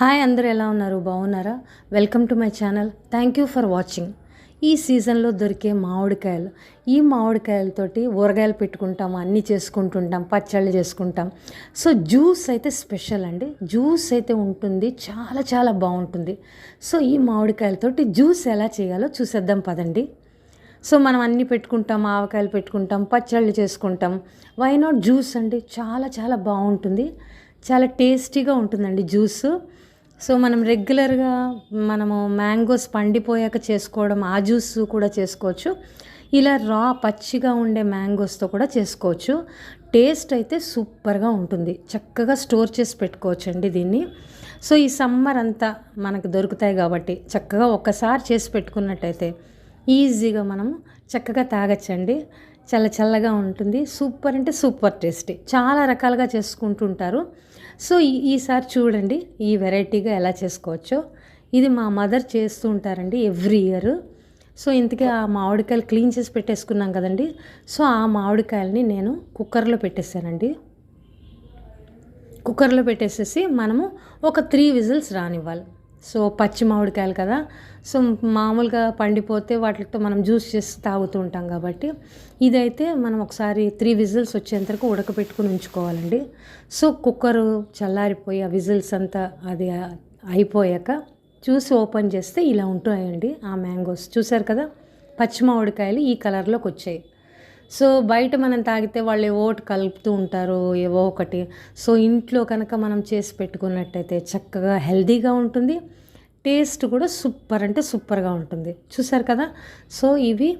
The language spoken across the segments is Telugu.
హాయ్ అందరూ ఎలా ఉన్నారు? బాగున్నారా? Welcome to my channel. Thank you for watching. ఈ సీజన్లో దొరికే మామిడికాయలు. ఈ మామిడికాయలతోటి ఊరగాయలు పెట్టుకుంటాం అన్నీ చేసుకుంటుంటాం పచ్చళ్ళు చేసుకుంటాం. సో జ్యూస్ అయితే స్పెషల్ అండి. జ్యూస్ అయితే ఉంటుంది. చాలా చాలా బాగుంటుంది. సో ఈ మామిడికాయలతోటి జ్యూస్ ఎలా చేయాలో చూసేద్దాం పదండి. సో మనం అన్నీ పెట్టుకుంటాం ఆవకాయలు పెట్టుకుంటాం పచ్చళ్ళు చేసుకుంటాం. వై నాట్ జ్యూస్ అండి. చాలా చాలా బాగుంటుంది. చాలా టేస్టీగా ఉంటుందండి జ్యూస్. సో మనం రెగ్యులర్గా మనము మ్యాంగోస్ పండిపోయాక చేసుకోవడం ఆ జ్యూస్ కూడా చేసుకోవచ్చు. ఇలా రా పచ్చిగా ఉండే మ్యాంగోస్తో కూడా చేసుకోవచ్చు. టేస్ట్ అయితే సూపర్గా ఉంటుంది. చక్కగా స్టోర్ చేసి పెట్టుకోవచ్చు అండి దీన్ని. సో ఈ సమ్మర్ అంతా మనకు దొరుకుతాయి కాబట్టి చక్కగా ఒక్కసారి చేసి పెట్టుకున్నట్టయితే ఈజీగా మనము చక్కగా తాగచ్చండి. చాలా చల్లగా ఉంటుంది. సూపర్ అంటే సూపర్ టేస్టీ. చాలా రకాలుగా చేసుకుంటుంటారు. సో ఈ- ఈసారి చూడండి ఈ వెరైటీగా ఎలా చేసుకోవచ్చో. ఇది మా మదర్ చేస్తూ ఉంటారండి ఎవ్రీ ఇయర్. సో ఇంతకీ ఆ మామిడికాయలు క్లీన్ చేసి పెట్టేసుకున్నాం కదండి. సో ఆ మామిడికాయలని నేను కుక్కర్లో పెట్టేశానండి. కుక్కర్లో పెట్టేసేసి మనము ఒక త్రీ విజిల్స్ రానివ్వాలి. సో పచ్చి మామిడికాయలు కదా. సో మామూలుగా పండిపోతే వాటితో మనం జ్యూస్ చేసి తాగుతూ ఉంటాం కాబట్టి ఇదైతే మనం ఒకసారి త్రీ విజిల్స్ వచ్చేంత వరకు ఉడకపెట్టుకుని ఉంచుకోవాలండి. సో కుక్కరు చల్లారిపోయి ఆ విజిల్స్ అంతా అది అయిపోయాక చూసి ఓపెన్ చేస్తే ఇలా ఉంటాయండి ఆ మ్యాంగోస్. చూసారు కదా? పచ్చి మామిడికాయలు ఈ కలర్లోకి వచ్చాయి. సో బయట మనం తాగితే వాళ్ళు ఏవో ఒకటి కలుపుతూ ఉంటారు ఏవో ఒకటి. సో ఇంట్లో కనుక మనం చేసి పెట్టుకున్నట్టయితే చక్కగా హెల్దీగా ఉంటుంది. టేస్ట్ కూడా సూపర్ అంటే సూపర్గా ఉంటుంది. చూసారు కదా? సో ఇవి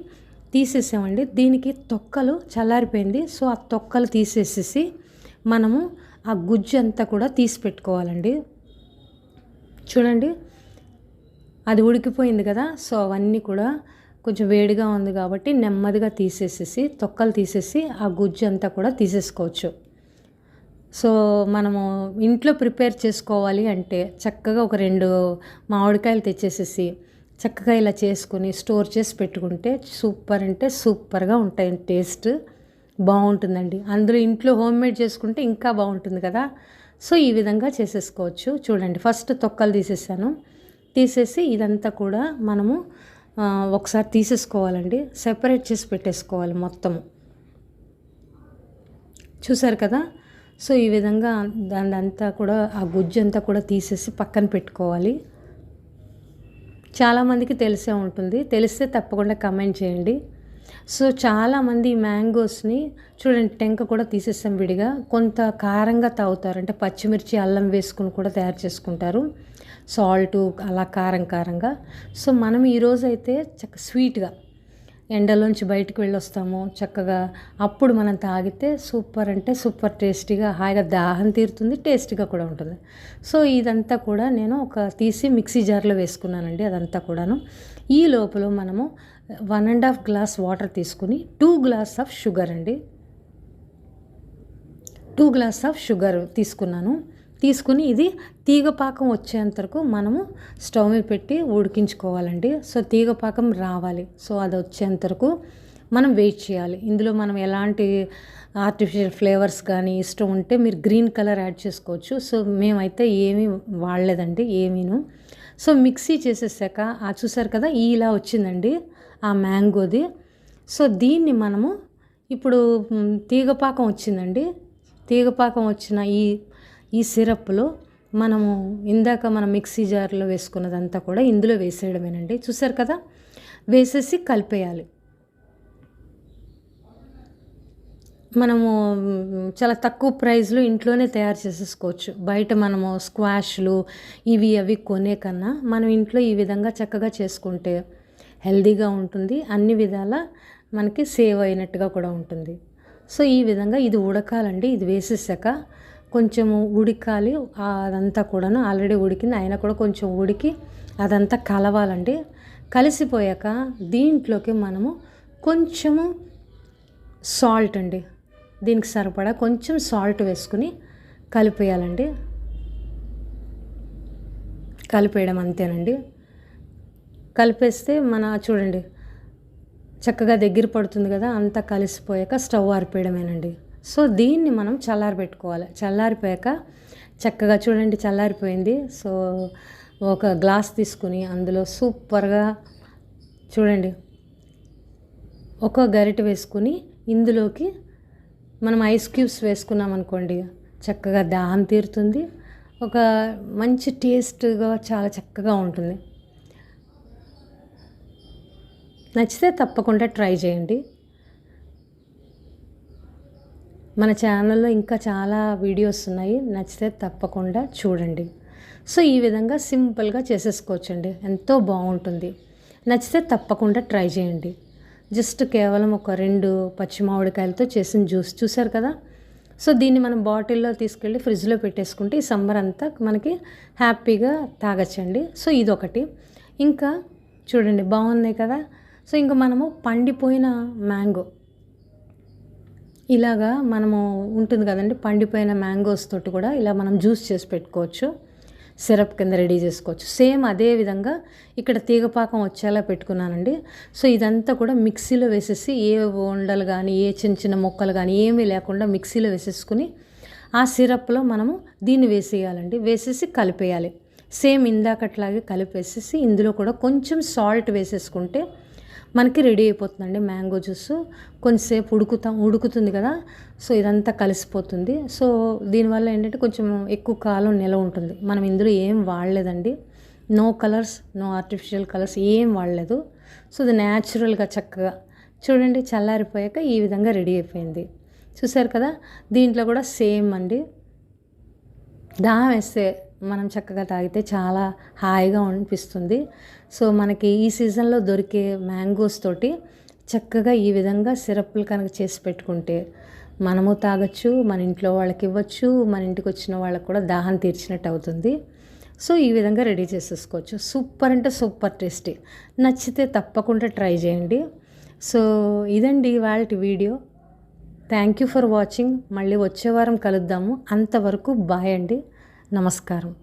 తీసేసామండి. దీనికి తొక్కలు చల్లారిపోయింది. సో ఆ తొక్కలు తీసేసేసి మనము ఆ గుజ్జు అంతా కూడా తీసి పెట్టుకోవాలండి. చూడండి. అది ఉడికిపోయింది కదా? సో అవన్నీ కూడా కొంచెం వేడిగా ఉంది కాబట్టి నెమ్మదిగా తీసేసేసి తొక్కలు తీసేసి ఆ గుజ్జు అంతా కూడా తీసేసుకోవచ్చు. సో మనము ఇంట్లో ప్రిపేర్ చేసుకోవాలి అంటే చక్కగా ఒక రెండు మామిడికాయలు తెచ్చేసేసి చక్కగా ఇలా చేసుకుని స్టోర్ చేసి పెట్టుకుంటే సూపర్ అంటే సూపర్గా ఉంటాయి. టేస్ట్ బాగుంటుందండి. అందులో ఇంట్లో హోమ్ మేడ్ చేసుకుంటే ఇంకా బాగుంటుంది కదా. సో ఈ విధంగా చేసేసుకోవచ్చు. చూడండి ఫస్ట్ తొక్కలు తీసేసాను. తీసేసి ఇదంతా కూడా మనము ఒకసారి తీసేసుకోవాలండి. సెపరేట్ చేసి పెట్టేసుకోవాలి మొత్తము. చూసారు కదా? సో ఈ విధంగా దాని అంతా కూడా ఆ గుజ్జు అంతా కూడా తీసేసి పక్కన పెట్టుకోవాలి. చాలామందికి తెలిసే ఉంటుంది. తెలిస్తే తప్పకుండా కమెంట్ చేయండి. సో చాలామంది మ్యాంగోస్ని చూడండి టెంక కూడా తీసేస్తాం విడిగా. కొంత కారంగా తాగుతారు. అంటే పచ్చిమిర్చి అల్లం వేసుకుని కూడా తయారు చేసుకుంటారు. సాల్ట్ అలా కారం కారంగా. సో మనం ఈరోజు అయితే చక్క స్వీట్గా ఎండలోంచి బయటకు వెళ్ళొస్తాము చక్కగా. అప్పుడు మనం తాగితే సూపర్ అంటే సూపర్ టేస్టీగా హాయిగా దాహం తీరుతుంది టేస్టీగా కూడా ఉంటుంది. సో ఇదంతా కూడా నేను ఒక తీసి మిక్సీ జార్లో వేసుకున్నానండి అదంతా కూడాను. ఈ లోపల మనము one and half glass water తీసుకుని టూ గ్లాస్ ఆఫ్ షుగర్ అండి. టూ గ్లాస్ ఆఫ్ షుగర్ తీసుకున్నాను. తీసుకుని ఇది తీగపాకం వచ్చేంత వరకు మనము స్టవ్ మీద పెట్టి ఉడికించుకోవాలండి. సో తీగపాకం రావాలి. సో అది వచ్చేంత వరకు మనం వెయిట్ చేయాలి. ఇందులో మనం ఎలాంటి ఆర్టిఫిషియల్ ఫ్లేవర్స్ కానీ ఇష్టం ఉంటే మీరు గ్రీన్ కలర్ యాడ్ చేసుకోవచ్చు. సో మేమైతే ఏమీ వాడలేదండి ఏమీను. సో మిక్సీ చేసేసాక ఆ చూసారు కదా ఇలా వచ్చిందండి. ఆ మ్యాంగోది. సో దీన్ని మనము ఇప్పుడు తీగపాకం వచ్చిందండి. తీగపాకం వచ్చిన ఈ ఈ సిరప్లో మనము ఇందాక మనం మిక్సీ జార్లో వేసుకున్నదంతా కూడా ఇందులో వేసేయడమేనండి. చూసారు కదా? వేసేసి కలిపేయాలి. మనము చాలా తక్కువ ప్రైస్లో ఇంట్లోనే తయారు చేసేసుకోవచ్చు. బయట మనము స్క్వాష్లు ఇవి అవి కొనే కన్నా మనం ఇంట్లో ఈ విధంగా చక్కగా చేసుకుంటే హెల్దీగా ఉంటుంది. అన్ని విధాల మనకి సేవ్ అయినట్టుగా కూడా ఉంటుంది. సో ఈ విధంగా ఇది ఉడకాలండి. ఇది వేసేసాక కొంచెము ఉడకాలి. అదంతా కూడాను ఆల్రెడీ ఉడికింది. అయినా కూడా కొంచెం ఉడికి అదంతా కలవాలండి. కలిసిపోయాక దీంట్లోకి మనము కొంచెము సాల్ట్ అండి. దీనికి సరిపడా కొంచెం సాల్ట్ వేసుకుని కలిపేయాలండి. కలిపేయడం అంతేనండి. కలిపేస్తే మన చూడండి చక్కగా దగ్గర పడుతుంది కదా అంతా కలిసిపోయాక స్టవ్ ఆరిపోయడమేనండి. సో దీన్ని మనం చల్లారి పెట్టుకోవాలి చల్లారిపోయాక చక్కగా చూడండి చల్లారిపోయింది. సో ఒక గ్లాస్ తీసుకుని అందులో సూపర్గా చూడండి ఒక గరిటె వేసుకుని ఇందులోకి మనం ఐస్ క్యూబ్స్ వేసుకున్నాం అనుకోండి చక్కగా దాహం తీరుతుంది. ఒక మంచి టేస్ట్గా చాలా చక్కగా ఉంటుంది. నచ్చితే తప్పకుండా ట్రై చేయండి. మన ఛానల్లో ఇంకా చాలా వీడియోస్ ఉన్నాయి. నచ్చితే తప్పకుండా చూడండి. సో ఈ విధంగా సింపుల్గా చేసేసుకోవచ్చండి. ఎంతో బాగుంటుంది. నచ్చితే తప్పకుండా ట్రై చేయండి. జస్ట్ కేవలం ఒక రెండు పచ్చి మామిడికాయలతో చేసిన జ్యూస్ చూసారు కదా? సో దీన్ని మనం బాటిల్లో తీసుకెళ్ళి ఫ్రిడ్జ్లో పెట్టేసుకుంటే ఈ సమ్మర్ అంతా మనకి హ్యాపీగా తాగచ్చండి. సో ఇదొకటి. ఇంకా చూడండి బాగున్నాయి కదా? సో ఇంకా మనము పండిపోయిన మ్యాంగో. ఇలాగా మనము ఉంటుంది కదండి పండిపోయిన మ్యాంగోస్ తోటి కూడా ఇలా మనం జ్యూస్ చేసి పెట్టుకోవచ్చు సిరప్ కింద రెడీ చేసుకోవచ్చు. సేమ్ అదే విధంగా ఇక్కడ తీగపాకం వచ్చేలా పెట్టుకున్నానండి. సో ఇదంతా కూడా మిక్సీలో వేసేసి ఏ ఉండలు కానీ ఏ చిన్న చిన్న మొక్కలు కానీ ఏమీ లేకుండా మిక్సీలో వేసేసుకుని ఆ సిరప్లో మనము దీన్ని వేసేయాలండి. వేసేసి కలిపేయాలి. సేమ్ ఇందాకట్లాగే కలిపేసేసి ఇందులో కూడా కొంచెం సాల్ట్ వేసేసుకుంటే మనకి రెడీ అయిపోతుందండి మ్యాంగో జ్యూస్. కొంచెంసేపు ఉడుకుతా ఉడుకుతుంది కదా సో ఇదంతా కలిసిపోతుంది. సో దీనివల్ల ఏంటంటే కొంచెం ఎక్కువ కాలం నిలవ ఉంటుంది. మనం ఇందులో ఏం వాడలేదండి. No colours no artificial colours ఏం వాడలేదు. సో ఇది న్యాచురల్గా చక్కగా చూడండి చల్లారిపోయాక ఈ విధంగా రెడీ అయిపోయింది. చూసారు కదా దీంట్లో కూడా సేమ్ అండి. దాహం వేస్తే మనం చక్కగా తాగితే చాలా హాయిగా అనిపిస్తుంది. సో మనకి ఈ సీజన్లో దొరికే మ్యాంగోస్ తోటి చక్కగా ఈ విధంగా సిరప్లు కనుక చేసి పెట్టుకుంటే మనము తాగొచ్చు మన ఇంట్లో వాళ్ళకి ఇవ్వచ్చు మన ఇంటికి వచ్చిన వాళ్ళకి కూడా దాహం తీర్చినట్టు అవుతుంది. సో ఈ విధంగా రెడీ చేసేసుకోవచ్చు. సూపర్ అంటే సూపర్ టేస్టీ. నచ్చితే తప్పకుండా ట్రై చేయండి. సో ఇదండి ఇవాళ video. Thank you for watching. మళ్ళీ వచ్చే వారం కలుద్దాము. అంతవరకు బాయ్ అండి. నమస్కారం.